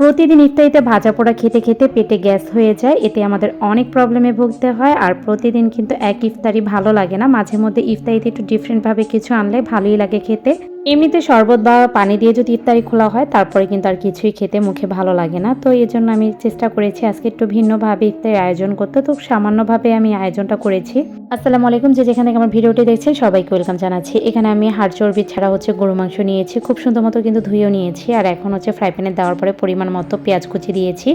প্রতিদিন ইফতারিতে ভাজা পোড়া খেতে খেতে পেটে গ্যাস হয়ে যায়। এতে আমাদের অনেক প্রবলেমে ভুগতে হয় আর প্রতিদিন কিন্তু এক ইফতারি ভালো লাগে না। মাঝে মধ্যে ইফতারিতে একটু ডিফারেন্টভাবে কিছু আনলে ভালোই লাগে খেতে। এমনিতে শরবত বা পানি দিয়ে যদি ইফতারি খোলা হয়, তারপরে কিন্তু আর কিছুই খেতে মুখে ভালো লাগে না। তো এই জন্য আমি চেষ্টা করেছি আজকে একটু ভিন্নভাবে ইফতারি আয়োজন করতে। তো সামান্যভাবে আমি আয়োজনটা করেছি। আসসালামু আলাইকুম, যে যেখান থেকে আমার ভিডিওটি দেখছেন, সবাইকে ওয়েলকাম জানাচ্ছি। এখানে আমি হাড় চর্বি ছাড়া হচ্ছে গরু মাংস নিয়েছি। খুব সুন্দর মতো কিন্তু ধুয়েও নিয়েছি। আর এখন হচ্ছে ফ্রাই প্যানে দেওয়ার পরে পরিমাণ মতো পেঁয়াজ কুচি দিয়েছি।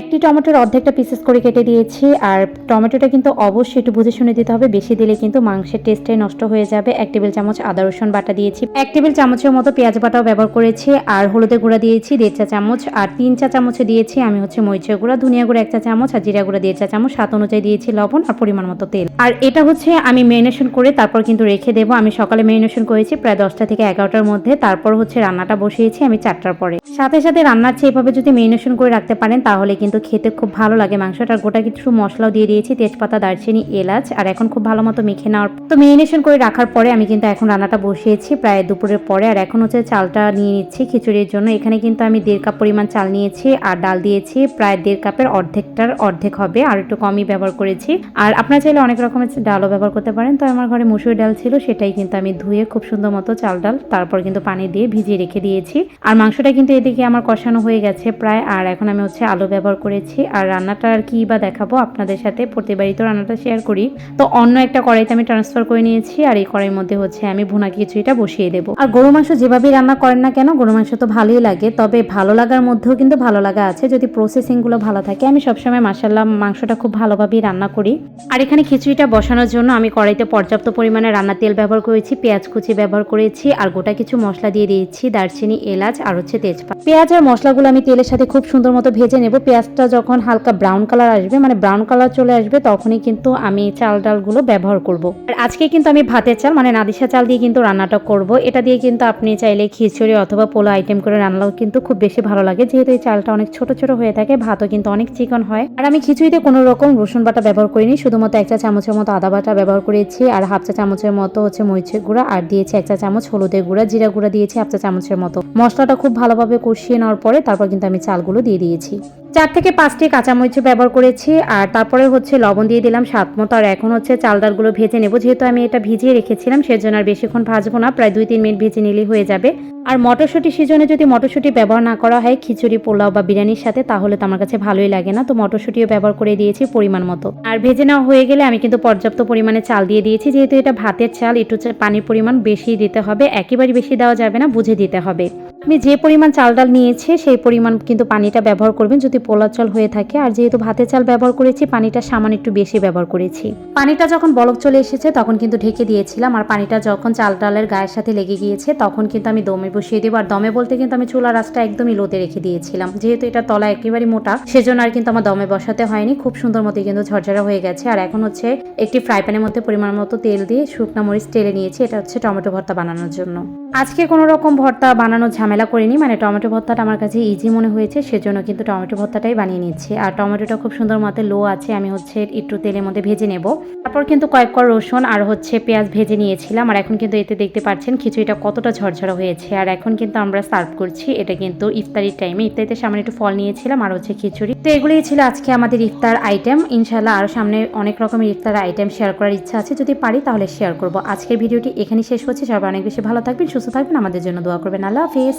একটি টমেটোর অর্ধেকটা পিসেস করে কেটে দিয়েছি আর টমেটোটা কিন্তু অবশ্যই একটু বুঝে শুনে দিতে হবে। বেশি দিলে কিন্তু মাংসের টেস্টটাই নষ্ট হয়ে যাবে। এক টেবিল চামচ আদা, রসুন বাটা দিয়েছি। এক টেবিল চামচের মতো পেঁয়াজ বাটাও ব্যবহার করেছি আর হলুদের গুঁড়া দিয়েছি দেড় চা চামচ আর তিন চা চামচে দিয়েছি। আমি হচ্ছে মরিচের গুঁড়া, ধনিয়া গুঁড়া এক চা চামচ আর জিরা গুঁড়া দেড় চা চামচ। স্বাদ অনুযায়ী দিয়েছি লবণ আর পরিমাণ মতো তেল। আর এটা হচ্ছে আমি মেরিনেশন করে তারপর কিন্তু রেখে দেবো। আমি সকালে মেরিনেশন করেছি প্রায় দশটা থেকে এগারোটার মধ্যে। তারপর হচ্ছে রান্নাটা বসিয়েছি আমি চারটার পরে। সাথে সাথে রান্নার চেয়ে এভাবে যদি মেরিনেশন করে রাখতে পারেন, তাহলে কিন্তু খেতে খুব ভালো লাগে মাংসটা। আর গোটা কিছু মশলাও দিয়ে দিয়েছি, তেজপাতা, দারচিনি, এলাচ, আর এখন খুব ভালো মতো মেখে নেওয়ার তো মেরিনেশন করে রাখার পরে আমি কিন্তু এখন রান্নাটা বসিয়েছি প্রায় দুপুরের পরে। আর এখন হচ্ছে চালটা নিয়ে নিচ্ছি খিচুড়ির জন্য। এখানে কিন্তু আমি দেড় কাপ পরিমাণ চাল নিয়েছি আর ডাল দিয়েছি। প্রায় দেড় কাপের অর্ধেকটার অর্ধেক হবে। আর একটু কমই ব্যবহার করেছি। আর আপনারা চাইলে অনেক রকমের ডালও ব্যবহার করতে পারেন। তো আমার ঘরে মুসুর ডাল ছিল, সেটাই কিন্তু আমি ধুয়ে খুব সুন্দর মতো চাল ডাল তারপর কিন্তু পানি দিয়ে ভিজিয়ে রেখে দিয়েছি। আর মাংসটা কিন্তু এদিকে আমার কষানো হয়ে গেছে প্রায়। আর এখন আমি হচ্ছে আলু ব্যবহার করেছি। আর রান্নাটা আর কি বা দেখাবো আপনাদের সাথে। প্রতিবারই তো রান্নাটা শেয়ার করি। তো অন্য একটা কড়াইতে আমি ট্রান্সফার করে নিয়েছি। আর এই কড়াইয়ের মধ্যে হচ্ছে আমি ভুনা খিচুড়িটা বসিয়ে দেবো। আর গরু মাংস যেভাবেই রান্না করেন না কেন, গরু মাংস তো ভালোই লাগে। তবে ভালো লাগার মধ্যেও কিন্তু ভালো লাগা আছে। যদি প্রসেসিংগুলো ভালো থাকে, আমি সবসময় মাসাল্লাহ মাংসটা খুব ভালোভাবেই রান্না করি। আর এখানে খিচুড়িটা বসানোর জন্য আমি কড়াইতে পর্যাপ্ত পরিমাণে রান্না তেল ব্যবহার করেছি, পেঁয়াজ কুচি ব্যবহার করেছি, আর গোটা কিছু মশলা দিয়ে দিয়েছি, দারচিনি, এলাচ, আর হচ্ছে তেজপাত। পেঁয়াজ আর মশলাগুলো আমি তেলের সাথে খুব সুন্দর মতো ভেজে নেব। পেঁয়াজটা যখন হালকা ব্রাউন কালার আসবে মানে ব্রাউন কালার চলে আসবে, তখনই কিন্তু আমি চাল ডালগুলো ব্যবহার করব। আর আজকে কিন্তু আমি ভাতের চাল মানে নাদিসা চাল দিয়ে কিন্তু রান্নাটা করব। এটা দিয়ে কিন্তু আপনি চাইলে খিচুড়ি অথবা পোলা আইটেম করে রান্নাও কিন্তু খুব বেশি ভালো লাগে। যেহেতু এই চালটা অনেক ছোট ছোট হয়ে থাকে, ভাতও কিন্তু অনেক চিকন হয়। আর আমি খিচুড়িতে কোনো রকম রসুন বাটা ব্যবহার করিনি, শুধুমাত্র একটা চা চামচের মতো আদা বাটা ব্যবহার করেছি, আর হাফ চা চামচের মতো হচ্ছে মরিচের গুঁড়া, আর দিয়েছি এক চা চামচ হলুদের গুঁড়া, জিরা গুঁড়া দিয়েছি হাফ চা চামচের মতো। মশলাটা খুব ভালোভাবে কষিয়ে নেওয়ার পরে তারপর কিন্তু আমি চালগুলো দিয়ে দিয়েছি। চার থেকে পাঁচটি কাঁচামরিচ ব্যবহার করেছি, আর তারপরে হচ্ছে লবণ দিয়ে দিলাম স্বাদ মতো, আর এখন হচ্ছে চাল ডালগুলো ভেজে নেব। যেহেতু আমি এটা ভিজিয়ে রেখেছিলাম, সেজন্য আর বেশিক্ষণ ভাজবো না, প্রায় দুই তিন মিনিট ভেজে নিলেই হয়ে যাবে। আর মটরশুঁটি সিজনে যদি মটরশুঁটি ব্যবহার না করা হয়, খিচুড়ি, পোলাও বা বিরিয়ানির সাথে, তাহলে তো আমার কাছে ভালোই লাগে না। তো মটরশুঁটিও ব্যবহার করে দিয়েছি পরিমাণ মতো। আর ভেজে নেওয়া হয়ে গেলে আমি কিন্তু পর্যাপ্ত পরিমাণে চাল দিয়ে দিয়েছি। যেহেতু এটা ভাতের চাল, একটু পানির পরিমাণ বেশি দিতে হবে, একেবারে বেশি দেওয়া যাবে না, বুঝে দিতে হবে। আপনি যে পরিমাণ চাল ডাল নিয়েছে, সেই পরিমাণ কিন্তু পানিটা ব্যবহার করবেন যদি পোলা চাল হয়ে থাকে। আর যেহেতু ভাতের চাল ব্যবহার করেছি, পানিটা সামান্য একটু বেশি ব্যবহার করেছি। পানিটা যখন বলক চলে এসেছে, তখন কিন্তু ঢেকে দিয়েছিলাম। আর পানিটা যখন চাল ডালের গায়ের সাথে লেগে গিয়েছে, তখন কিন্তু আমি দমে বসিয়ে দেবো। আর দমে বলতে কিন্তু আমি চুলা রাসটা একদমই লোতে রেখে দিয়েছিলাম। যেহেতু এটা তলা একেবারেই মোটা, সেজন্য আর কিন্তু আমার দমে বসাতে হয়নি। খুব সুন্দর মতো কিন্তু ঝরঝরা হয়ে গেছে। আর এখন হচ্ছে একটি ফ্রাই প্যানের মধ্যে পরিমাণ মতো তেল দিয়ে শুকনা মরিচ তেলে নিয়েছি। এটা হচ্ছে টমেটো ভর্তা বানানোর জন্য। আজকে কোনো রকম ভর্তা বানানোর ঝামেলা করিনি মানে টমেটো ভর্তাটা আমার কাছে ইজি মনে হয়েছে, সেজন্য কিন্তু টমেটো ভর্তাটাই বানিয়ে নিচ্ছি। আর টমেটোটা খুব সুন্দর মতো লো আছে, আমি হচ্ছে একটু তেলের মধ্যে ভেজে নেব। তারপর কিন্তু কয়েক কর রসুন আর হচ্ছে পেঁয়াজ ভেজে নিয়েছিলাম। আর এখন কিন্তু এতে দেখতে পাচ্ছেন খিচুড়িটা কতটা ঝরঝরা হয়েছে। আর এখন কিন্তু আমরা সার্ভ করছি, এটা কিন্তু ইফতারির টাইমে ইফতারিতে সামনে একটু ফল নিয়েছিলাম আর হচ্ছে খিচুড়ি। তো এগুলোই ছিল আজকে আমাদের ইফতার আইটেম ইনশাল্লাহ আরও সামনে অনেক রকমের ইফতার আইটেম শেয়ার করার ইচ্ছা আছে। যদি পারি তাহলে শেয়ার করব। আজকের ভিডিওটি এখানেই শেষ হচ্ছে সবাই অনেক বেশি ভালো থাকবেন, সুস্থ থাকবেন। আমাদের জন্য দোয়া করবেন। আল্লাহ হাফিজ।